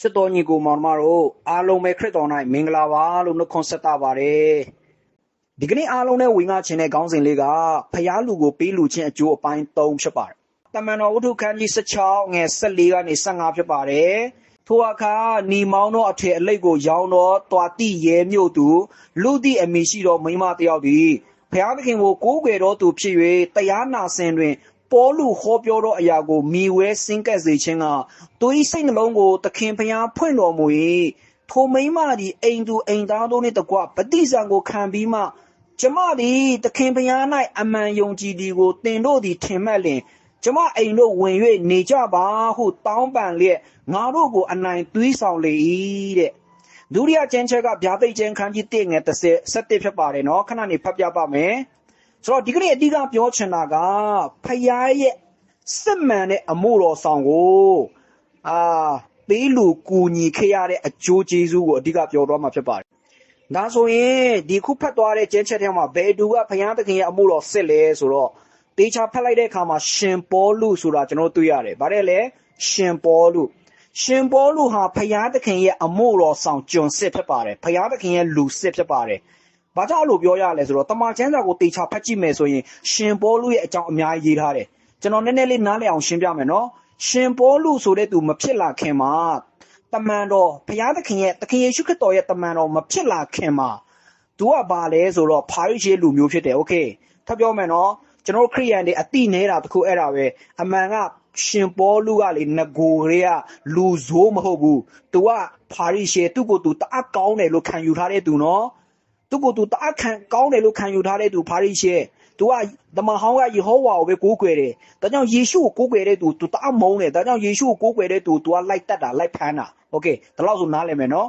ချစ်တော်ညီကိုမောင်နှမတို့အားလုံးပဲခရစ်တော်၌မင်္ဂလာပါလို့နှုတ်ခွန်းဆက်တာပါတယ်ဒီကနေ့အားလုံးနဲ့ဝင်ငါခြင်းတဲ့ခေါင်းစဉ်လေးကဖျားလူကိုပေးလူခြင်းအကျိုးအပိုင်း3ဖြစ်ပါတယ်တမန်တော်ဝတ္ထုခန်းကြီး16ငယ်14ကနေ15ဖြစ်ပါတယ်ထိုအခါနီမောင်းသောအထည်အလိတ်ကိုရောင်းတော့တွာတိရဲမြို့သူလူသည့်အမိရှိသောမိန်းမတစ်ယောက်သည်ဖျားသခင်ကိုကိုးကွယ်တော်သူဖြစ်၍တရားနာစင်တွင် ပေါလုဟောပြောသောအရာကိုမိဝဲစင်းကပ်စေခြင်းကသူ၏စိတ်နှလုံးကိုသခင်ဖျားဖွင့်တော်မူ၏ထိုမိန်းမသည်အိမ်သူအိမ်သားတို့နှင့်တကွပฏิစံကိုခံပြီးမှကျမသည်သခင်ဖျား၌အမှန်ယုံကြည်သည်ကိုသင်တို့သည်ထင်မှတ်လျင်ကျမအိမ်တို့ဝင်၍နေကြပါဟုတောင်းပန်လျက်ငါတို့ကိုအနိုင်သွေးဆောင်လေ၏တဲ့ဒုတိယကျမ်းချက်ကဗျာဒိတ်ကျမ်းခန်းကြီး1ငယ်30 17ဖြစ်ပါတယ်နော်ခဏနေဖတ်ပြပါမယ် ဆိုတော့ဒီကနေ့အဓိကပြောချင်တာကဖယားရဲ့စစ်မှန်တဲ့အမှုတော်ဆောင်ကိုအာပေးလူကူညီခဲ့ရတဲ့အကျိုးကျေးဇူးကိုအဓိကပြောတော့မှာဖြစ်ပါတယ်။ဒါဆိုရင်ဒီခုဖတ်သွားတဲ့ကျမ်းချက်ထဲမှာဘယ်သူကဖယားသခင်ရဲ့အမှုတော်စစ်လဲဆိုတော့တေချာဖတ်လိုက်တဲ့အခါမှာရှင်ပေါလုဆိုတာကျွန်တော်တွေ့ရတယ်။ဗါတယ်လေရှင်ပေါလုရှင်ပေါလုဟာဖယားသခင်ရဲ့အမှုတော်ဆောင်ကျွန်စစ်ဖြစ်ပါတယ်။ဖယားသခင်ရဲ့လူစစ်ဖြစ်ပါတယ်။ ဘာကြောင့်အဲ့လိုပြောရလဲဆိုတော့တမန်ကျမ်းစာကိုတေချာဖတ်ကြည့်မယ်ဆိုရင်ရှင်ပေါလုရဲ့အကြောင်းအများကြီးရေးထားတယ်ကျွန်တော်နည်းနည်းလေးနားလည်အောင်ရှင်းပြမယ်နော်ရှင်ပေါလုဆိုတဲ့သူမဖြစ်လာခင်မှာတမန်တော်ဘုရားသခင်ရဲ့သခင်ယေရှုခရစ်တော်ရဲ့တမန်တော်မဖြစ်လာခင်မှာသူကဘာလဲဆိုတော့ဖာရိရှဲလူမျိုးဖြစ်တယ်โอเคထပ်ပြောမယ်နော်ကျွန်တော်တို့ခရိယန်တွေအတိနေတာတခုအဲ့ဒါပဲအမှန်ကရှင်ပေါလုကလေငကိုတွေကလူဆိုးမဟုတ်ဘူးသူကဖာရိရှဲသူ့ကိုယ်သူတအားကောင်းတယ်လို့ခံယူထားတဲ့သူနော် သူကိုယ်သူတအားခံကောင်းတယ်လို့ခံယူထားတဲ့သူဖာရိရှဲသူကဓမ္မဟောင်းကယေဟောဝါကိုပဲကိုးကွယ်တယ်ဒါကြောင့်ယေရှုကိုကိုးကွယ်တဲ့သူသူတအားမုန်းတယ်ဒါကြောင့်ယေရှုကိုကိုးကွယ်တဲ့သူသူကလိုက်တက်တာလိုက်ဖမ်းတာโอเคဒါလို့ဆိုနားလည်မယ်နော်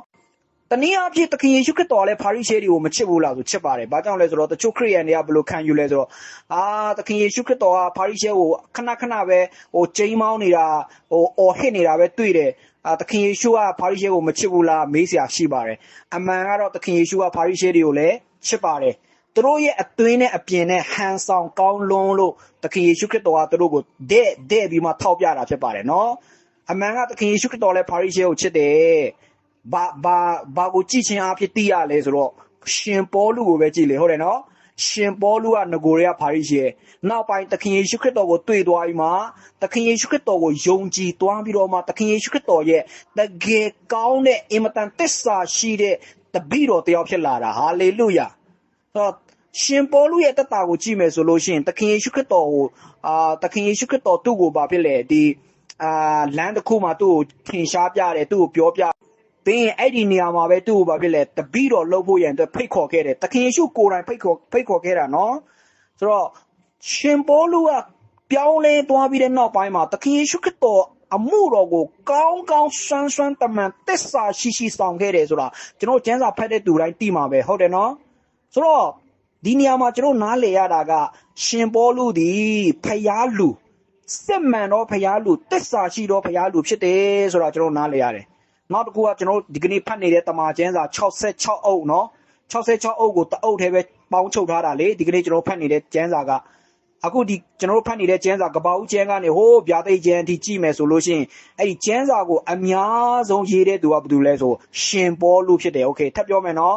တနည်းအားဖြင့်သခင်ယေရှုခရစ်တော်လည်းဖာရိရှဲတွေကိုမချစ်ဘူးလားဆိုချစ်ပါတယ်ဘာကြောင့်လဲဆိုတော့တချို့ခရိယန်တွေကဘယ်လိုခံယူလဲဆိုတော့အာသခင်ယေရှုခရစ်တော်ကဖာရိရှဲကိုခဏခဏပဲဟိုချိန်မောင်းနေတာဟိုအော်ဟစ်နေတာပဲတွေ့တယ်အာ သခင်ယေရှုကဖာရိရှဲကိုမချစ်ဘူးလားမေးစရာရှိပါတယ်အမှန်ကတော့သခင်ယေရှုကဖာရိရှဲတွေကိုလည်းချစ်ပါတယ်သူတို့ရဲ့အသွင်းနဲ့အပြင်နဲ့ဟန်ဆောင်ကောင်းလွန်းလို့သခင်ယေရှုခရစ်တော်ကသူတို့ကိုတဲ့တဲ့ပြီးမှထောက်ပြတာဖြစ်ပါတယ်နော်အမှန်ကသခင်ယေရှုခရစ်တော်လည်းဖာရိရှဲကိုချစ်တယ်ဘာဘာဘာကိုကြည့်ချင်းအဖြစ်သိရလဲဆိုတော့ရှင်ပေါလုကိုပဲကြည့်လေဟုတ်တယ်နော် ရှင်ပေါလုကငကိုတွေကဖာရိရှဲနောက်ပိုင်းသခင်ယေရှုခရစ်တော်ကိုတွေ့သွားပြီးမှသခင်ယေရှုခရစ်တော်ကိုယုံကြည်သွားပြီးတော့မှသခင်ယေရှုခရစ်တော်ရဲ့တကယ်ကောင်းတဲ့အင်မတန်သစ္စာရှိတဲ့တပည့်တော်တစ်ယောက်ဖြစ်လာတာဟာလေလုယာဆိုတော့ရှင်ပေါလုရဲ့တက်တာကိုကြည့်မယ်ဆိုလို့ရှိရင်သခင်ယေရှုခရစ်တော်ကိုအာသခင်ယေရှုခရစ်တော်သူ့ကိုဘာဖြစ်လဲဒီအာလမ်းတစ်ခုမှာသူ့ကိုထင်ရှားပြတယ်သူ့ကိုပြောပြ ဘင်းအဲ့ဒီနေရာမှာပဲသူ့ကိုဘာဖြစ်လဲတပည့်တော်လှုပ်ဖို့ရန်အတွက်ဖိတ်ခေါ်ခဲ့တယ်တခင်ယေရှုကိုယ်တိုင်ဖိတ်ခေါ်ဖိတ်ခေါ်ခဲ့တာနော်ဆိုတော့ရှင်ပေါလုကပြောင်းလဲသွားပြီးတဲ့နောက်ပိုင်းမှာတခင်ယေရှုခရစ်တော်အမှုတော်ကိုကောင်းကောင်းဆွမ်းဆွမ်းတမန်တစ္ဆာရှိရှိဆောင်ခဲ့တယ်ဆိုတာကျွန်တော်ကျမ်းစာဖတ်တဲ့သူတိုင်းသိမှာပဲဟုတ်တယ်နော်ဆိုတော့ဒီနေရာမှာကျွန်တော်နားလည်ရတာက ရှင်ပေါလုဒီဖျားလူစစ်မှန်တော့ဖျားလူတစ္ဆာရှိတော့ဖျားလူဖြစ်တယ်ဆိုတာကျွန်တော်နားလည်ရတယ် နောက်တစ်ခုကကျွန်တော်တို့ဒီကနေ့ဖတ်နေတဲ့တမန်ကျမ်းစာ66အုပ်เนาะ66အုပ်ကိုတအုပ်ထဲပဲပေါင်းချုပ်ထားတာလေဒီကနေ့ကျွန်တော်ဖတ်နေတဲ့ကျမ်းစာကအခုဒီကျွန်တော်တို့ဖတ်နေတဲ့ကျမ်းစာကပ္ပဦးကျမ်းကနေဟိုးဗျာသိက်ကျမ်းအထိကြည့်မယ်ဆိုလို့ရှိရင်အဲ့ဒီကျမ်းစာကိုအများဆုံးရေးတဲ့သူကဘယ်သူလဲဆိုရှင်ပေါလုဖြစ်တယ်โอเคထပ်ပြောမယ်เนาะ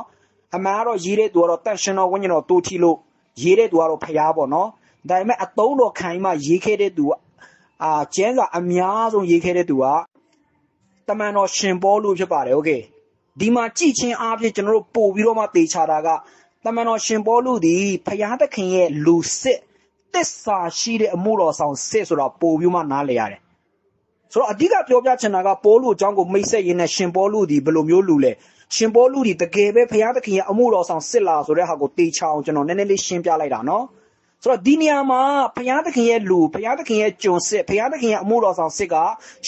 အမှန်ကတော့ရေးတဲ့သူကတော့တန်ရှင်တော်ဝိညာဉ်တော်တိုးထီလို့ရေးတဲ့သူကတော့ဖျားပေါ့เนาะဒါပေမဲ့အတုံးတော်ခိုင်မှရေးခဲ့တဲ့သူကအာကျမ်းစာအများဆုံးရေးခဲ့တဲ့သူက တမန်တော်ရှင်ပေါလုဖြစ်ပါတယ်โอเคဒီမှာကြည်ချင်းအားဖြင့်ကျွန်တော်တို့ပို့ပြီးတော့မှတေချာတာကတမန်တော်ရှင်ပေါလုသည်ဖျားသခင်ရဲ့လူစစ်တစ္ဆာရှိတဲ့အမှုတော်ဆောင်စစ်ဆိုတာပို့ပြီးမှနားလည်ရတယ်ဆိုတော့အဓိကပြောပြချင်တာကပေါလုအကြောင်းကိုမိတ်ဆက်ရင်းနဲ့ရှင်ပေါလုဒီဘယ်လိုမျိုးလူလဲရှင်ပေါလုဒီတကယ်ပဲဖျားသခင်ရဲ့အမှုတော်ဆောင်စစ်လာဆိုတဲ့ဟာကိုတေချာအောင်ကျွန်တော်နည်းနည်းလေးရှင်းပြလိုက်တာနော်ဆိုတော့ဒီနေရာမှာဘုရားသခင်ရဲ့လူဘုရားသခင်ရဲ့ကျွန်စစ်ဘုရားသခင်ရဲ့အမှုတော်ဆောင်စစ်က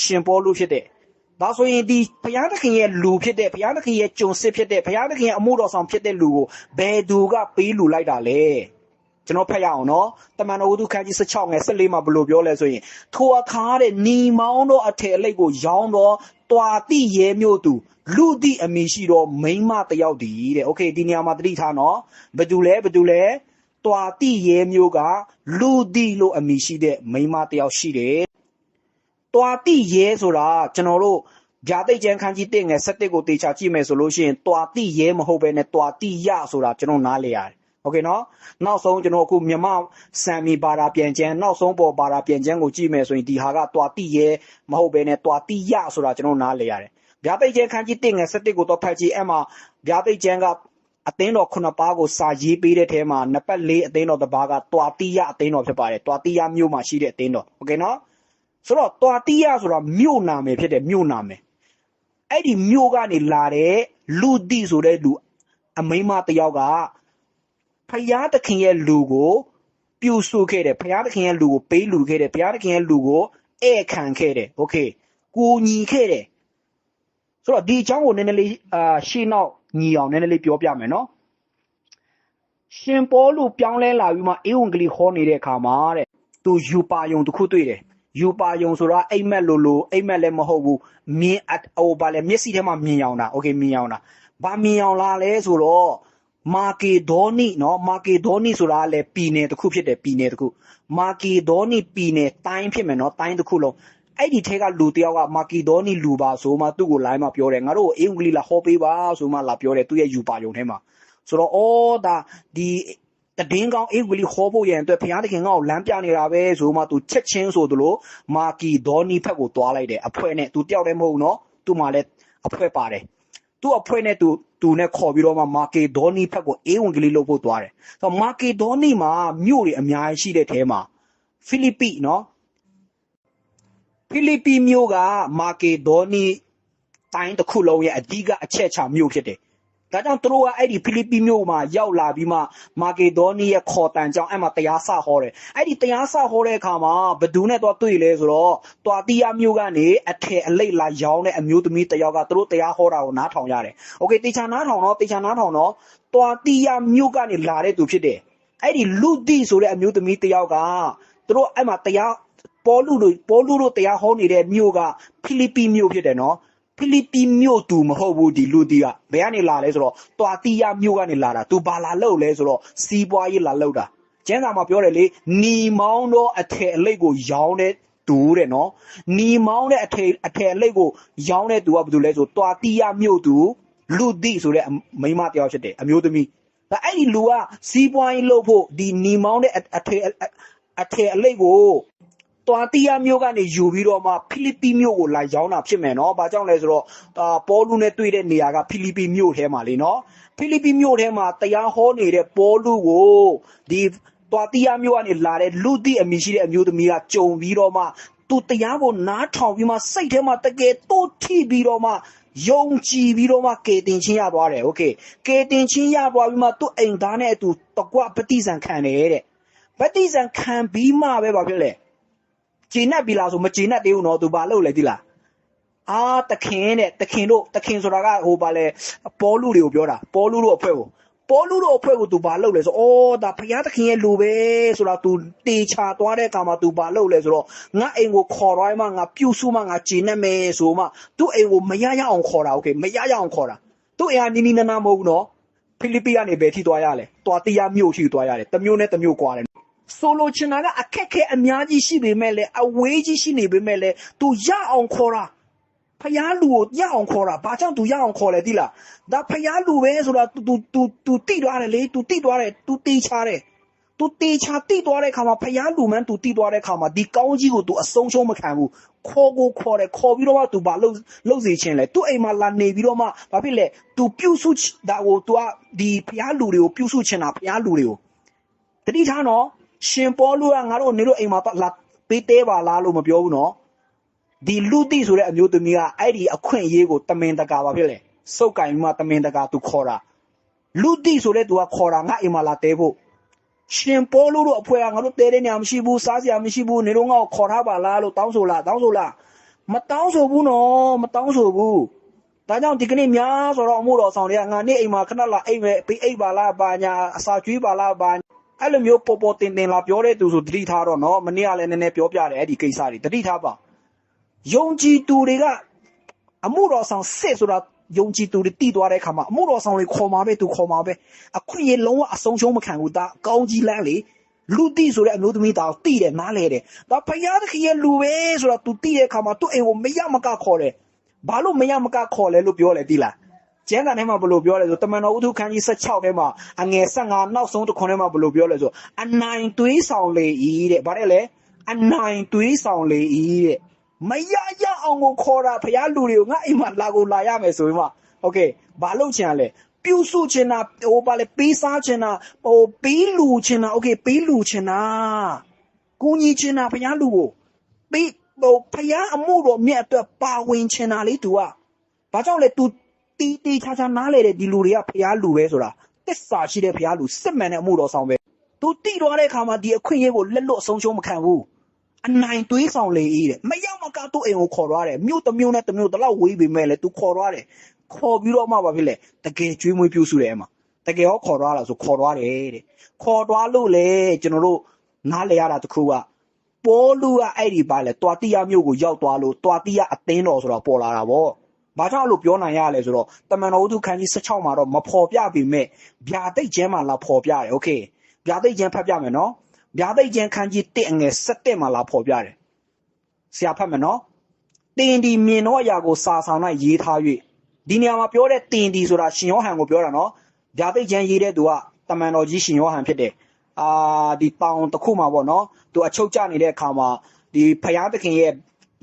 ရှင်ပေါလုဖြစ်တယ်။ ဒါဆိုရင်ဒီဘုရားသခင်ရဲ့လူဖြစ်တဲ့ဘုရားသခင်ရဲ့ကျွန်စစ်ဖြစ်တဲ့ဘုရားသခင်ရဲ့အမှုတော်ဆောင်ဖြစ်တဲ့လူကိုဘယ်သူကပေးလူလိုက်တာလဲ။ကျွန်တော်ဖတ်ရအောင်နော်။တမန်တော်ဝတ္ထုခန်းကြီး16ငယ်14မှာဘယ်လိုပြောလဲဆိုရင်ထိုအခါတဲ့ညီမောင်းသောအထည်အလိပ်ကိုရောင်းတော့တွာတိရဲမျိုးသူလူတိအမိရှိတော့မိန်းမတစ်ယောက်တည်တဲ့။ Okay ဒီနေရာမှာသတိထားနော်။ဘယ်သူလဲဘယ်သူလဲ။တွာတိရဲမျိုးကလူတိလို့အမိရှိတဲ့မိန်းမတစ်ယောက်ရှိတယ်။ တွာတိရဲဆိုတာကျွန်တော်တို့ ဗျာတိတ်ကျန်ခန်းကြီးတင်ငယ်7ကိုတေချာကြည့်မယ်ဆိုလို့ရှိရင်တွာတိရဲမဟုတ်ဘဲနဲ့တွာတိရဆိုတာကျွန်တော်နားလေရတယ်โอเคနော်နောက်ဆုံးကျွန်တော်အခုမြမစံမီဘာသာပြန်ကျန်းနောက်ဆုံးပေါ်ဘာသာပြန်ကျန်းကိုကြည့်မယ်ဆိုရင်ဒီဟာကတွာတိရဲမဟုတ်ဘဲနဲ့တွာတိရဆိုတာကျွန်တော်နားလေရတယ်ဗျာတိတ်ကျန်ခန်းကြီးတင်ငယ်7ကိုတော့ဖတ်ကြည့်အဲ့မှာဗျာတိတ်ကျန်ကအသင်းတော်ခုနှစ်ပါးကိုစာရေးပေးတဲ့ထဲမှာနံပါတ်၄အသင်းတော်တစ်ပါးကတွာတိယအသင်းတော်ဖြစ်ပါတယ်တွာတိယမြို့မှာရှိတဲ့အသင်းတော်โอเคနော် ဆိုတော့တွာတိယဆိုတာမြို့နာမည်ဖြစ်တယ်မြို့နာမည်အဲ့ဒီမြို့ကနေလာတဲ့လူတိဆိုတဲ့လူအမိန်းမတစ်ယောက်ကဖယားသခင်ရဲ့လူကိုပြုစုခဲ့တယ်ဖယားသခင်ရဲ့လူကိုပေးလူခဲ့တယ်ဖယားသခင်ရဲ့လူကိုဧည့်ခံခဲ့တယ်โอเคကိုညီခဲ့တယ် ဆိုတော့ဒီအကြောင်းကိုနည်းနည်းလေးအာရှင်းနောက်ညီအောင်နည်းနည်းလေးပြောပြမယ်နော်ရှင်ပေါလုပြောင်းလဲလာပြီးမှအေဝံဂေလိဟောနေတဲ့အခါမှာတဲ့သူယူပါယုံတစ်ခုတွေ့တယ် ယူပါယုံဆိုတာအိမ်မက်လိုလိုအိမ်မက်လည်းမဟုတ်ဘူးမြင်အဟိုဗာလဲမျက်စိထဲမှာမြင်အောင်တာโอเคမြင်အောင်တာဘာမြင်အောင်လားလဲဆိုတော့မာကေဒေါနိနော်မာကေဒေါနိဆိုတာကလည်းပြည်နယ်တစ်ခုဖြစ်တယ်ပြည်နယ်တစ်ခုမာကေဒေါနိပြည်နယ်တိုင်းဖြစ်မယ်နော်တိုင်းတစ်ခုလုံး အဲ့ဒီထဲကလူတယောက်ကမာကီဒေါနီလူပါဆိုမှသူ့ကို line မှာပြောတယ်ငါတို့ကိုအင်္ဂလိပ်လာဟောပေးပါဆိုမှလာပြောတယ်သူ့ရဲ့ယူပါယုံထဲမှာဆိုတော့အော်ဒါဒီ တည်င်းကောင်းအင်္ဂလိပ်ဟောဖို့ရန်အတွက်ဘုရားသခင်ငါ့ကိုလမ်းပြနေတာပဲဆိုမှသူချက်ချင်းဆိုသလိုမာကီဒေါနီဘက်ကိုတွားလိုက်တယ်အဖွဲနဲ့သူတယောက်တည်းမဟုတ်ဘူးနော်သူ့မှာလည်းအဖွဲပါတယ်သူ့အဖွဲနဲ့သူသူနဲ့ခေါ်ပြီးတော့မှမာကေဒေါနီဘက်ကိုအေဝံဂေလိလုပ်ဖို့တွားတယ်ဆိုတော့မာကေဒေါနီမှာမြို့တွေအများကြီးရှိတဲ့ထဲမှာဖိလိပ္ပိနော်ဖိလိပ္ပိမြို့ကမာကေဒေါနီတိုင်းတစ်ခုလုံးရဲ့အဓိကအချက်ချာမြို့ဖြစ်တယ်။ ဒါကြောင့်သူတို့ကအဲ့ဒီဖိလိပ္ပိမြို့မှာရောက်လာပြီးမှမာကေဒေါနီရဲ့ခေါ်တန်ကြောင့်အဲ့မှာတရားစဟောတယ်။အဲ့ဒီတရားစဟောတဲ့အခါမှာဘယ်သူနဲ့တော့တွေ့လဲဆိုတော့တွာတိယမြို့ကနေအထယ်အလိတ်လာရောင်းတဲ့အမျိုးသမီးတစ်ယောက်ကသူတို့တရားဟောတာကိုနားထောင်ရတယ်။ Okay တေချာနားထောင်တော့တေချာနားထောင်တော့တွာတိယမြို့ကနေလာတဲ့သူဖြစ်တယ်။အဲ့ဒီလူတိဆိုတဲ့အမျိုးသမီးတစ်ယောက်ကသူတို့အဲ့မှာတရားပေါ်လူတို့ပေါ်လူတို့တရားဟောနေတဲ့မြို့ကဖိလိပ္ပိမြို့ဖြစ်တယ်နော် ဖိလိပ္ပိမြို့သူမဟုတ်ဘူးဒီလူတီကဘယ်ကနေလာလဲဆိုတော့တွာတိယမြို့ကနေလာတာသူဘာလာလို့လဲဆိုတော့စီးပွားရေးလာလို့တာကျန်းစာမှာပြောတယ်လေနီမောင်းတော့အထယ်အလိတ်ကိုရောင်းတဲ့သူတဲ့နော်နီမောင်းတဲ့အထယ်အထယ်အလိတ်ကိုရောင်းတဲ့သူကဘာလို့လဲဆိုတွာတိယမြို့သူလူတိဆိုတဲ့မိန်းမတယောက်ဖြစ်တယ်အမျိုးသမီးဒါအဲ့ဒီလူကစီးပွားရေးလုပ်ဖို့ဒီနီမောင်းတဲ့အထယ်အထယ်အလိတ်ကို တွာတီယာမျိုးကနေယူပြီးတော့မှဖိလိပ္ပိမျိုးကိုလာရောင်းတာဖြစ်မယ်နော်။ဘာကြောင့်လဲဆိုတော့အာပေါလုနဲ့တွေ့တဲ့နေရာကဖိလိပ္ပိမျိုးထဲမှာလေနော်။ဖိလိပ္ပိမျိုးထဲမှာတရားဟောနေတဲ့ပေါလုကိုဒီတွာတီယာမျိုးကနေလာတဲ့လူတိအမိရှိတဲ့အမျိုးသမီးကကြုံပြီးတော့မှသူတရားကိုနားထောင်ပြီးမှစိတ်ထဲမှာတကယ်တိုးထိပြီးတော့မှယုံကြည်ပြီးတော့မှကေတင်ချင်းရသွားတယ်။ Okay ကေတင်ချင်းရသွားပြီးမှသူ့အိမ်သားနဲ့အတူတကွပฏิစံခံတယ်တဲ့။ပฏิစံခံပြီးမှပဲဘာဖြစ်လဲ။ ဂျင်းနဲ့ပြီလားဆိုမဂျင်းနဲ့သေးဘူးနော်သူဘာလုပ်လဲသိလားအာတခင်တဲ့တခင်တို့တခင်ဆိုတာကဟိုဘာလဲပေါ်လူတွေကိုပြောတာပေါ်လူတို့အဖွဲ့ကိုပေါ်လူတို့အဖွဲ့ကိုသူဘာလုပ်လဲဆိုအော်ဒါဖယားတခင်ရဲ့လူပဲဆိုတာ तू တေချာသွားတဲ့အခါမှာ तू ဘာလုပ်လဲဆိုတော့ငါအိမ်ကိုခေါ်ရိုင်းမှငါပြုတ်စုမှငါဂျင်းနဲ့မယ်ဆိုမှသူ့အိမ်ကိုမရရအောင်ခေါ်တာโอเคမရရအောင်ခေါ်တာသူ့အိမ်ကနီနီနာနာမဟုတ်ဘူးနော်ဖိလိပ္ပိကနေဘယ်ထိသွားရလဲတွာတီယာမြို့ထိသွားရတယ်တစ်မျိုးနဲ့တစ်မျိုးကွာတယ် ဆိုလိုချင်တာကအခက်ခဲအများကြီးရှိပေမဲ့လည်းအဝေးကြီးရှိနေပေမဲ့လည်း तू ရအောင်ခေါ်တာဖျားလူကိုရအောင်ခေါ်တာဘာကြောင့် तू ရအောင်ခေါ်လဲသိလားဒါဖျားလူပဲဆိုတာ तू तू तू तू တိသွားတယ်လေ तू တိသွားတယ် तू တေးချတယ် तू တေးချတိသွားတဲ့ခါမှာဖျားလူမှန်း तू တိသွားတဲ့ခါမှာဒီကောင်းကြီးကို तू အဆုံးရှုံးမခံဘူးခေါ်ကိုခေါ်တယ်ခေါ်ပြီးတော့မှ तू ဘာလုပ်လုပ်စီခြင်းလဲ तू အိမ်မှာလာနေပြီးတော့မှဘာဖြစ်လဲ तू ပြုတ်ဆုဒါကို तू ကဒီဖျားလူတွေကိုပြုတ်ဆုချင်တာဖျားလူတွေကို တတိထားနော် ရှင်ပေါလုကငါတို့နေလို့အိမ်မှာတော့လာပေးသေးပါလားလို့မပြောဘူးနော်ဒီလူတိဆိုတဲ့အမျိုးသမီးကအဲ့ဒီအခွင့်အရေးကိုတမင်တကာပါဖြစ်လေစုပ်ကင်ပြီးမှတမင်တကာသူခေါ်တာလူတိဆိုတဲ့သူကခေါ်တာငါအိမ်မှာလာတဲဖို့ရှင်ပေါလုတို့အဖွဲကငါတို့တဲတဲ့နေရာမရှိဘူးစားစရာမရှိဘူးနေတော့ငါ့ကိုခေါ်ထားပါလားလို့တောင်းဆိုလားတောင်းဆိုလားမတောင်းဆိုဘူးနော်မတောင်းဆိုဘူးဒါကြောင့်ဒီကနေ့များဆိုတော့အမှုတော်ဆောင်တွေကငါနေ့အိမ်မှာခဏလာအိမ်ပဲပြီးအိမ်ပါလားဘာညာအစာကျွေးပါလားဘာ အဲ့လိုမျိုးပေါ်ပေါ်တင်တင်လာပြောတဲ့သူဆိုတတိထားတော့နော်မနေ့ကလည်းနည်းနည်းပြောပြတယ်အဲ့ဒီကိစ္စတွေတတိထားပါယုံကြည်သူတွေကအမှုတော်ဆောင်စစ်ဆိုတာယုံကြည်သူတွေတည်သွားတဲ့အခါမှာအမှုတော်ဆောင်တွေခေါ်မှာပဲသူခေါ်မှာပဲအခွင့်အရေးလုံးဝအဆုံးရှုံးမခံဘူးဒါကောင်းကြီးလန်းလေလူတိဆိုတဲ့အမျိုးသမီးသားတိတယ်နားလေတယ်ဒါဘုရားသခင်ရဲ့လူပဲဆိုတော့ तू တိတဲ့အခါမှာသူ့အိမ်ကိုမရမကခေါ်တယ်ဘာလို့မရမကခေါ်လဲလို့ပြောလဲတိလား ကျမ်းစာထဲမှာဘယ်လိုပြောလဲဆိုတမန်တော်ဥထုခန်းကြီး16ထဲမှာအငယ်15နောက်ဆုံးတစ်ခွန်းထဲမှာဘယ်လိုပြောလဲဆိုအနိုင်သွေးဆောင်လေဤတဲ့ဗါတယ်လေအနိုင်သွေးဆောင်လေဤတဲ့မရရအောင်ကိုခေါ်တာဖရားလူတွေကိုငါအိမ်မှာလာကိုလာရမယ်ဆိုရင်မှโอเคဘာလို့ချင်ရလဲပြုစုချင်တာဟိုပါလေပေးစားချင်တာဟိုပေးလူချင်တာโอเคပေးလူချင်တာကိုကြီးချင်တာဖရားလူကို ပေးဟိုဖယားအမှုတော်မြတ်အတွက်ပါဝင်ချင်တာလေ तू อ่ะဘာကြောင့်လဲ तू တီးတီးချာချာနားလေတဲ့ဒီလူတွေကဖယားလူပဲဆိုတာတစ္ဆာရှိတဲ့ဖယားလူစစ်မှန်တဲ့အမှုတော်ဆောင်ပဲ तू တီးသွားတဲ့အခါမှာဒီအခွင့်အရေးကိုလက်လွတ်အဆုံးရှုံးမခံဘူးအနိုင်သွေးဆောင်လေအေးတဲ့မရောက်မကသူ့အိမ်ကိုခေါ်သွားတယ်မြို့တစ်မြို့နဲ့တစ်မြို့တစ်လောက်ဝေးပေမဲ့လေ तू ခေါ်သွားတယ်ခေါ်ပြီးတော့မှဘာဖြစ်လဲတကယ်ကျွေးမွေးပြုစုတယ်အမတကယ်ရောခေါ်သွားလားဆိုခေါ်သွားတယ်တဲ့ခေါ်သွားလို့လေကျွန်တော်တို့နားလေရတာတစ်ခုကပေါ်လူကအဲ့ဒီပါလေတွာတိယမြို့ကိုရောက်သွားလို့တွာတိယအသင်းတော်ဆိုတော့ပေါ်လာတာဗော။ ဘာကြောင့်လို့ပြောနိုင်ရလဲဆိုတော့တမန်တော်ဝတ္ထုခန်းကြီး16မှာတော့မဖော်ပြပေမဲ့ဗျာတိတ်ကျမ်းမှာလာဖော်ပြတယ်။โอเค။ဗျာတိတ်ကျမ်းဖတ်ပြမယ်နော်။ဗျာတိတ်ကျမ်းခန်းကြီး1အငယ်17မှာလာဖော်ပြတယ်။ဆရာဖတ်မယ်နော်။တင်ဒီမြင်တော့အရာကိုစာဆောင်၌ရေးထား၍ဒီနေရာမှာပြောတဲ့တင်ဒီဆိုတာရှင်ယောဟန်ကိုပြောတာနော်။ဗျာတိတ်ကျမ်းရေးတဲ့သူကတမန်တော်ကြီးရှင်ယောဟန်ဖြစ်တယ်။အာဒီတောင်တစ်ခုမှာပေါ့နော်။သူအချုပ်ကျနေတဲ့အခါမှာဒီဖယားသခင်ရဲ့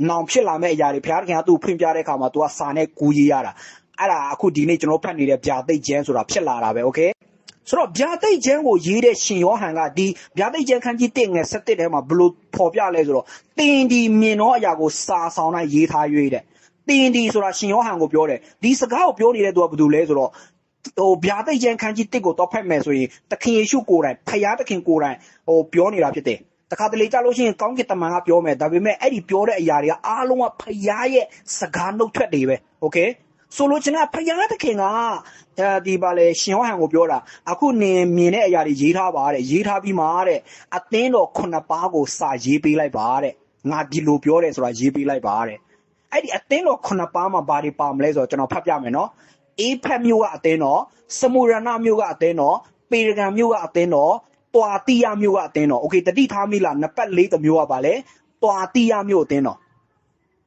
နောင်ဖြစ်လာမဲ့အရာတွေဖယားသခင်ကသူ့ဖွင့်ပြတဲ့အခါမှာသူကစာနဲ့ကူးရေးရတာ။အဲ့ဒါအခုဒီနေ့ကျွန်တော်ဖတ်နေတဲ့ဗျာတိတ်ကျမ်းဆိုတာဖြစ်လာတာပဲโอเค။ဆိုတော့ဗျာတိတ်ကျမ်းကိုရေးတဲ့ရှင်ယောဟန်ကဒီဗျာတိတ်ကျမ်းခန်းကြီး1ငယ်7ထဲမှာဘယ်လိုဖော်ပြလဲဆိုတော့တင်ဒီမြင်တော့အရာကိုစာဆောင်တိုင်းရေးထား၍တဲ့တင်ဒီဆိုတာရှင်ယောဟန်ကိုပြောတယ်ဒီစကားကိုပြောနေတဲ့သူကဘာလို့လဲဆိုတော့ဟိုဗျာတိတ်ကျမ်းခန်းကြီး1ကိုတော့ဖတ်မယ်ဆိုရင်သခင်ယေရှုကိုယ်တိုင်ဖယားသခင်ကိုယ်တိုင်ဟိုပြောနေတာဖြစ်တယ် တခါတလေကြလို့ရှိရင်ကောင်းကင်တမန်ကပြောမယ်ဒါပေမဲ့အဲ့ဒီပြောတဲ့အရာတွေကအားလုံးကဖယားရဲ့စကားနှုတ်ထွက်တွေပဲโอเคဆိုလိုချင်တာဖယားသခင်ကအဲဒီပါလေရှင်ယောဟန်ကိုပြောတာအခုနင်မြင်တဲ့အရာတွေရေးထားပါတဲ့ရေးထားပြီးမှတဲ့အသင်းတော်ခုနှစ်ပါးကိုစာရေးပေးလိုက်ပါတဲ့ငါဒီလိုပြောတယ်ဆိုတာရေးပေးလိုက်ပါတဲ့အဲ့ဒီအသင်းတော်ခုနှစ်ပါးမှာဘာတွေပါမလဲဆိုတော့ကျွန်တော်ဖတ်ပြမယ်နော်အေးဖက်မျိုးကအသင်းတော်စမူရဏမျိုးကအသင်းတော်ပေရဂံမျိုးကအသင်းတော် တွာတိယမျိုးကအသင်းတော်โอเคတတိထားမိလားနှစ်ပတ်လေးတစ်မျိုးကပါလေတွာတိယမျိုးအသင်းတော်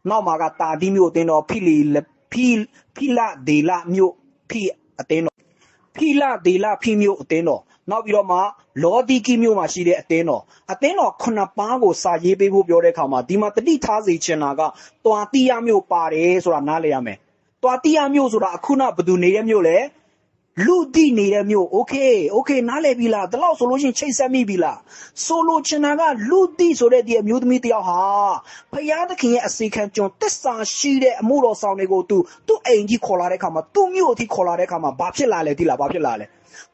နောက်မှာကတာတိမျိုးအသင်းတော်ဖိလီဖိဖိလဒေလမျိုးဖိအသင်းတော်ဖိလဒေလဖိမျိုးအသင်းတော်နောက်ပြီးတော့မှလောတိကိမျိုးမှာရှိတဲ့အသင်းတော်အသင်းတော်ခုနှစ်ပါးကိုစာရေးပေးဖို့ပြောတဲ့အခါမှာဒီမှာတတိထားစေချင်တာကတွာတိယမျိုးပါတယ်ဆိုတာနားလည်ရမယ်တွာတိယမျိုးဆိုတာအခုနဘယ်သူနေတဲ့မျိုးလဲ လူတိနေတဲ့မြို့โอเคโอเคနားလည်ပြီလားဒီလောက်ဆိုလို့ရှရင်ချိတ်ဆက်မိပြီလားဆိုလိုချင်တာကလူတိဆိုတဲ့ဒီအမျိုးသမီးတယောက်ဟာဖယားသခင်ရဲ့အစီခံကျွန်တစ္ဆာရှိတဲ့အမှုတော်ဆောင်တွေကိုသူသူ့အိမ်ကြီးခေါ်လာတဲ့ခါမှာသူ့မြို့အထိခေါ်လာတဲ့ခါမှာဘာဖြစ်လာလဲတိလားဘာဖြစ်လာလဲ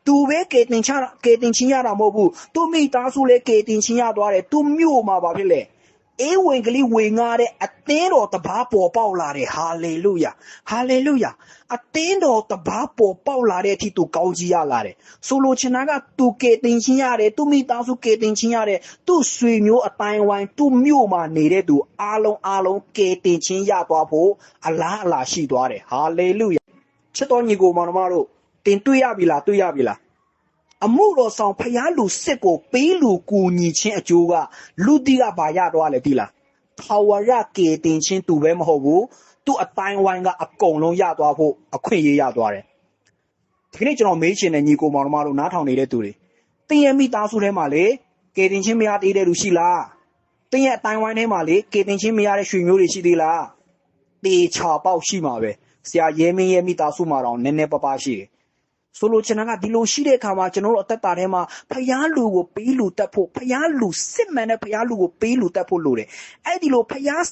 သူပဲကေတင်ချကေတင်ချင်းရတာမဟုတ်ဘူးသူမိသားစုလည်းကေတင်ချင်းရသွားတယ်သူမြို့မှာဘာဖြစ်လဲ အေးဝင်ကလေးဝင်ငါတဲ့အသင်းတော်တဘာပေါ်ပေါက်လာတယ်ဟာလေလုယာဟာလေလုယာအသင်းတော်တဘာပေါ်ပေါက်လာတဲ့အထိသူကောင်းကြီးရလာတယ်ဆိုလိုချင်တာကသူကေတင်ချင်းရတယ်သူမိသားစုကေတင်ချင်းရတယ်သူဆွေမျိုးအတိုင်းဝိုင်းသူမြို့မှာနေတဲ့သူအားလုံးအားလုံးကေတင်ချင်းရသွားဖို့အလားအလာရှိသွားတယ်ဟာလေလုယာချစ်တော်ညီကိုမောင်နှမတို့တင်တွေ့ရပြီလားတွေ့ရပြီလား အမှုတော်ဆောင်ဖျားလူစစ်ကိုပေးလူကူညီခြင်းအကျိုးကလူတိကဘာရတော့လဲတိလားထာဝရကေတင်ချင်းသူပဲမဟုတ်ဘူးသူ့အတိုင်းဝိုင်းကအကုန်လုံးရသွားဖို့အခွင့်အရေးရသွားတယ်ဒီနေ့ကျွန်တော်မေးချင်တဲ့ညီကိုမောင်နှမတို့နားထောင်နေတဲ့သူတွေတင်းရဲ့မိသားစုထဲမှာလေကေတင်ချင်းမရသေးတဲ့လူရှိလားတင်းရဲ့အတိုင်းဝိုင်းထဲမှာလေကေတင်ချင်းမရတဲ့ရွှေမျိုးတွေရှိသေးလားတေချာပေါက်ရှိမှာပဲဆရာရဲမင်းရဲ့မိသားစုမှာတော့နည်းနည်းပါးပါးရှိတယ် ဆိုလိုချင်တာကဒီလိုရှိတဲ့အခါမှာကျွန်တော်တို့အသက်တာထဲမှာဖျားလူကိုပေးလူတတ်ဖို့ဖျားလူစစ်မှန်တဲ့ဖျားလူကိုပေးလူတတ်ဖို့လိုတယ်အဲ့ဒီလိုဖျား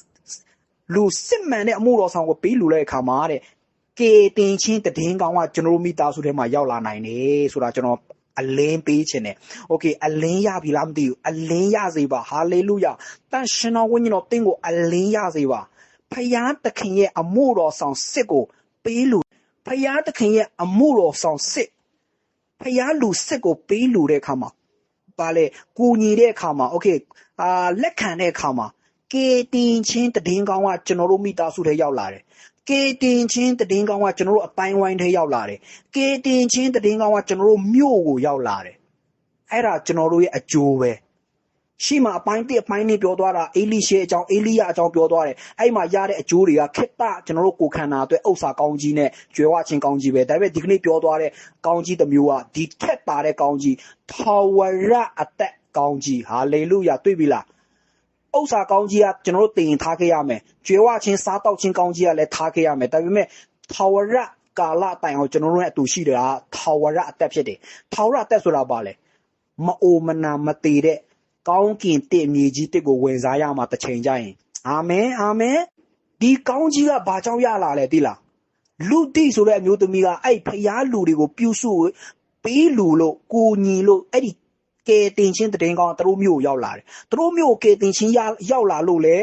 လူစစ်မှန်တဲ့အမှုတော်ဆောင်ကိုပေးလူတဲ့အခါမှာတဲ့ကေတင်ချင်းတည်င်းကောင်းကကျွန်တော်တို့မိသားစုထဲမှာရောက်လာနိုင်တယ်ဆိုတာကျွန်တော်အလင်းပေးခြင်းတယ်။ Okay အလင်းရပြီလားမသိဘူး။အလင်းရစေပါ။ Hallelujah ။တန်ရှင်တော်ဝိညာဉ်တော်တင်းကိုအလင်းရစေပါ။ဖျားသခင်ရဲ့အမှုတော်ဆောင်စစ်ကိုပေးလူ ဖယားသခင်ရဲ့အမှုတော်ဆောင်စစ်ဖယားလူစစ်ကိုပေးလူတဲ့အခါမှာပါလေကူညီတဲ့အခါမှာโอเคအာလက်ခံတဲ့အခါမှာကေတင်ချင်းတည်င်းကောင်းကကျွန်တော်တို့မိသားစုထဲရောက်လာတယ်ကေတင်ချင်းတည်င်းကောင်းကကျွန်တော်တို့အတိုင်းဝိုင်းထဲရောက်လာတယ်ကေတင်ချင်းတည်င်းကောင်းကကျွန်တော်တို့မြို့ကိုရောက်လာတယ်အဲ့ဒါကျွန်တော်တို့ရဲ့အကျိုးပဲ ရှိမှအပိုင်းတစ်အပိုင်းနှစ်ပြောသွားတာအေလိရှေအကြောင်းအေလိယအကြောင်းပြောသွားတယ်အဲ့မှာရတဲ့အကျိုးတွေကခက်တကျွန်တော်တို့ကိုယ်ခန္ဓာအတွက်ဥစ္စာကောင်းကြီးနဲ့ကြွယ်ဝခြင်းကောင်းကြီးပဲဒါပေမဲ့ဒီကနေ့ပြောသွားတဲ့ကောင်းကြီးတစ်မျိုးကဒီထက်တာတဲ့ကောင်းကြီးထာဝရအသက်ကောင်းကြီးဟာလေလုယာတွေ့ပြီလားဥစ္စာကောင်းကြီးကကျွန်တော်တို့တင်ထားခဲ့ရမယ်ကြွယ်ဝခြင်းစားတောက်ခြင်းကောင်းကြီးကလည်းထားခဲ့ရမယ်ဒါပေမဲ့ထာဝရကာလတိုင်အောင်ကျွန်တော်တို့ရဲ့အတူရှိတာထာဝရအသက်ဖြစ်တယ်ထာဝရအသက်ဆိုတာဘာလဲမအိုမနာမသေးတဲ့ ကောင်းကင်တင့်မြေကြီးတစ်ကိုဝင်စားရမှာတစ်ချိန်ကြရင်အာမင်အာမင်ဒီကောင်းကြီးကဘာကြောင့်ရလာလဲသိလားလူတိဆိုတဲ့အမျိုးသမီးကအဲ့ဖျားလူတွေကိုပြုစုပေးလူလို့ကိုညီလို့အဲ့ဒီကဲတင်ချင်းတည်င်းကောင်းသူတို့မျိုးကိုရောက်လာတယ်သူတို့မျိုးကိုကဲတင်ချင်းရရောက်လာလို့လေ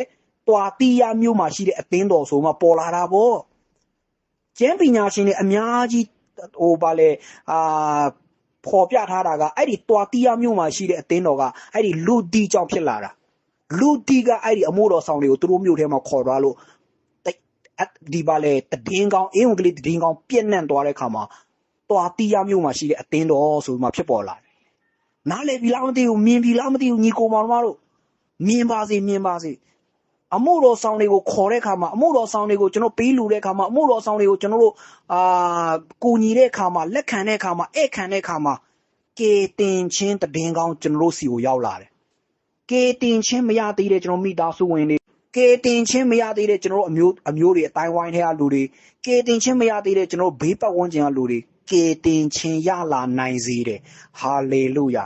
တွာတီးရမျိုးမှာရှိတဲ့အသင်းတော်ဆိုမှပေါ်လာတာပေါ့ကျမ်းပညာရှင်တွေအများကြီးဟိုဗာလေအာ ပေါ်ပြထားတာကအဲ့ဒီတွာတီးရမြို့မှာရှိတဲ့အသင်းတော်ကအဲ့ဒီလူတီကြောင့်ဖြစ်လာတာလူတီကအဲ့ဒီအမိုးတော်ဆောင်တွေကိုသူတို့မြို့ထဲမှာခေါ်သွားလို့တိတ်အဒီပါလေတည်င်းကောင်းအင်းဝင်ကလေးတည်င်းကောင်းပြက်နှံ့သွားတဲ့ခါမှာတွာတီးရမြို့မှာရှိတဲ့အသင်းတော်ဆိုမှဖြစ်ပေါ်လာတယ်နားလေပြီလားမသိဘူးမြင်ပြီလားမသိဘူးညီကိုမောင်တို့မြင်ပါစေမြင်ပါစေ အမှုတော်ဆောင်တွေကိုခေါ်တဲ့ခါမှာအမှုတော်ဆောင်တွေကိုကျွန်တော်ပေးလူတဲ့ခါမှာအမှုတော်ဆောင်တွေကိုကျွန်တော်တို့အာကိုညီတဲ့ခါမှာလက်ခံတဲ့ခါမှာဧည့်ခံတဲ့ခါမှာကေတင်ချင်းတည်င်းကောင်းကျွန်တော်တို့စီကိုရောက်လာတယ်ကေတင်ချင်းမရသေးတဲ့ကျွန်တော်မိသားစုဝင်တွေကေတင်ချင်းမရသေးတဲ့ကျွန်တော်တို့အမျိုးအမျိုးတွေအတိုင်းဝိုင်းထဲကလူတွေကေတင်ချင်းမရသေးတဲ့ကျွန်တော်တို့ဘေးပတ်ဝန်းကျင်ကလူတွေကေတင်ချင်းရလာနိုင်စေတယ်ဟာလေလုယာ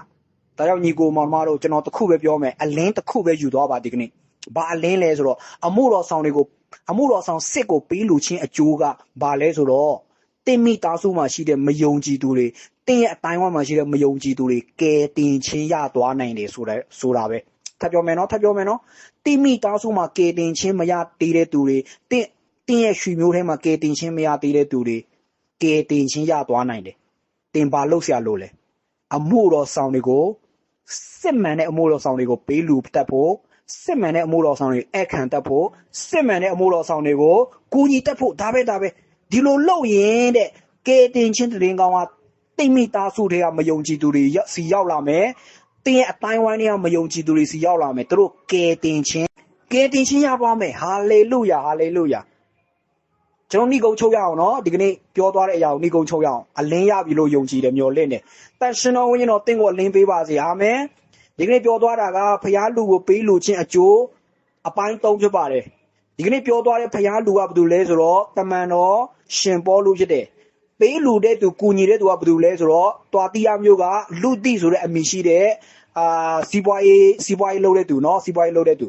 ဒါကြောင့်ညီကိုမောင်မတို့ကျွန်တော်တစ်ခုပဲပြောမယ်အလင်းတစ်ခုပဲယူသွားပါဒီကနေ့ ဘာအလင်းလဲဆိုတော့အမှုတော်ဆောင်တွေကိုအမှုတော်ဆောင်စစ်ကိုပေးလူချင်းအကျိုးကဘာလဲဆိုတော့တင့်မိသားစုမှာရှိတဲ့မယုံကြည်သူတွေတင့်ရဲ့အတိုင်းဝမ်မှာရှိတဲ့မယုံကြည်သူတွေကဲတင်ချင်းရသွားနိုင်တယ်ဆိုတဲ့ဆိုတာပဲထပ်ပြောမယ်နော်ထပ်ပြောမယ်နော်တင့်မိသားစုမှာကဲတင်ချင်းမရသေးတဲ့သူတွေတင့်တင့်ရဲ့ရွှေမျိုးထဲမှာကဲတင်ချင်းမရသေးတဲ့သူတွေကဲတင်ချင်းရသွားနိုင်တယ်တင်ပါလို့ဆရာလို့လေအမှုတော်ဆောင်တွေကိုစစ်မှန်တဲ့အမှုတော်ဆောင်တွေကိုပေးလူတတ်ဖို့ စစ်မှန်တဲ့အမှုတော်ဆောင်တွေအခန့်တတ်ဖို့စစ်မှန်တဲ့အမှုတော်ဆောင်တွေကိုကူညီတတ်ဖို့ဒါပဲဒါပဲဒီလိုလုပ်ရင်တဲ့ကဲတင်ချင်းတရင်ကောင်းကတိတ်မိသားစုတွေကမယုံကြည်သူတွေရောက်စီရောက်လာမယ်တင်းရဲ့အတိုင်းဝိုင်းတွေကမယုံကြည်သူတွေစီရောက်လာမယ်သူတို့ကဲတင်ချင်းကဲတင်ချင်းရပါမယ်ဟာလေလုယာဟာလေလုယာကျွန်တော်ဏိကုံချုပ်ရအောင်နော်ဒီကနေ့ပြောသွားတဲ့အရာကိုဏိကုံချုပ်ရအောင်အလင်းရပြီလို့ယုံကြည်တယ်မျှော်လင့်တယ်တန်ရှင်တော်ဝိညာဉ်တော်တင့်ကိုအလင်းပေးပါစေအာမင် ဒီကနေ့ပြောသွားတာကဖျားလူကိုပေးလူချင်းအကျိုးအပိုင်း၃ဖြစ်ပါတယ်ဒီကနေ့ပြောသွားတဲ့ဖျားလူကဘာလို့လဲဆိုတော့တမန်တော်ရှင်ပေါလုဖြစ်တယ်ပေးလူတဲ့သူကူညီတဲ့သူကဘာလို့လဲဆိုတော့တွာတိယမျိုးကလူတိဆိုတဲ့အမည်ရှိတဲ့အာစီပွားရေးစီပွားရေးလုပ်တဲ့သူเนาะစီပွားရေးလုပ်တဲ့သူ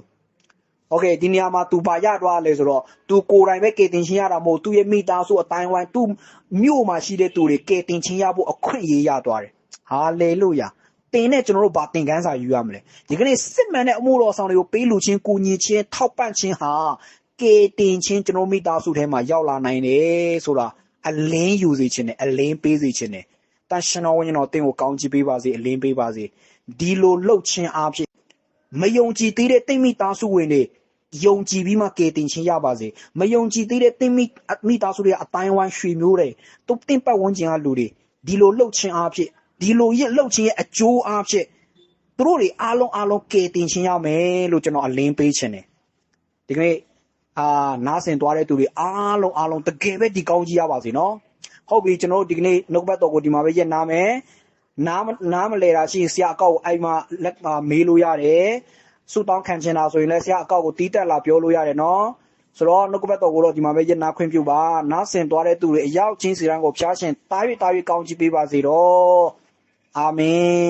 โอเคဒီနေရာမှာ तू ပါရသွားလဲဆိုတော့ तू ကိုယ်တိုင်ပဲကေတင်ချင်းရတာမဟုတ်သူ့ရဲ့မိသားစုအတိုင်းဝိုင်း तू မြို့မှာရှိတဲ့သူတွေကေတင်ချင်းရဖို့အခွင့်အရေးရသွားတယ်ဟာလေလုယာ တင်နဲ့ကျွန်တော်တို့ဗာတင်ကန်းစာယူရမလဲဒီကနေ့စစ်မှန်တဲ့အမှုတော်ဆောင်တွေကိုပေးလူချင်းကိုညီချင်းထောက်ပံ့ချင်းဟာကေတင်ချင်းကျွန်တော်မိသားစုထဲမှာရောက်လာနိုင်တယ်ဆိုတာအလင်းယူစေခြင်းနဲ့အလင်းပေးစေခြင်းနဲ့တန်ရှင်တော်ဝိညာဉ်တော်တင်ကိုကောင်းချီးပေးပါစေအလင်းပေးပါစေဒီလိုလှုပ်ခြင်းအားဖြင့်မယုံကြည်သေးတဲ့တိတ်မိသားစုဝင်တွေယုံကြည်ပြီးမှကယ်တင်ခြင်းရပါစေမယုံကြည်သေးတဲ့တိတ်မိမိသားစုတွေအတိုင်းဝိုင်းရွှေမျိုးတွေသူတင့်ပတ်ဝန်းကျင်ကလူတွေဒီလိုလှုပ်ခြင်းအားဖြင့် ဒီလိုရလှုပ်ခြင်းရဲ့အကျိုးအားဖြင့်သူတို့တွေအားလုံးအားလုံးကယ်တင်ခြင်းရမယ်လို့ကျွန်တော်အလင်းပေးခြင်းတယ်ဒီကနေ့အာနားဆင်သွားတဲ့သူတွေအားလုံးအားလုံးတကယ်ပဲဒီကောင်းကြီးရပါစေနော်ဟုတ်ပြီကျွန်တော်တို့ဒီကနေ့နှုတ်ဘတ်တော်ကိုဒီမှာပဲရက်နာမယ်နားမနားမလဲတာရှိရင်ဆရာအကောက်ကိုအဲ့မှာလက်မှာမေးလို့ရတယ်စုတောင်းခံချင်တာဆိုရင်လည်းဆရာအကောက်ကိုတီးတက်လာပြောလို့ရတယ်နော်ဆိုတော့နှုတ်ဘတ်တော်ကိုတော့ဒီမှာပဲရက်နာခွင့်ပြုပါနားဆင်သွားတဲ့သူတွေအရောက်ချင်းစီရန်ကိုဖျားရှင်တား၍တား၍ကောင်းချီးပေးပါစေတော့ အာမင်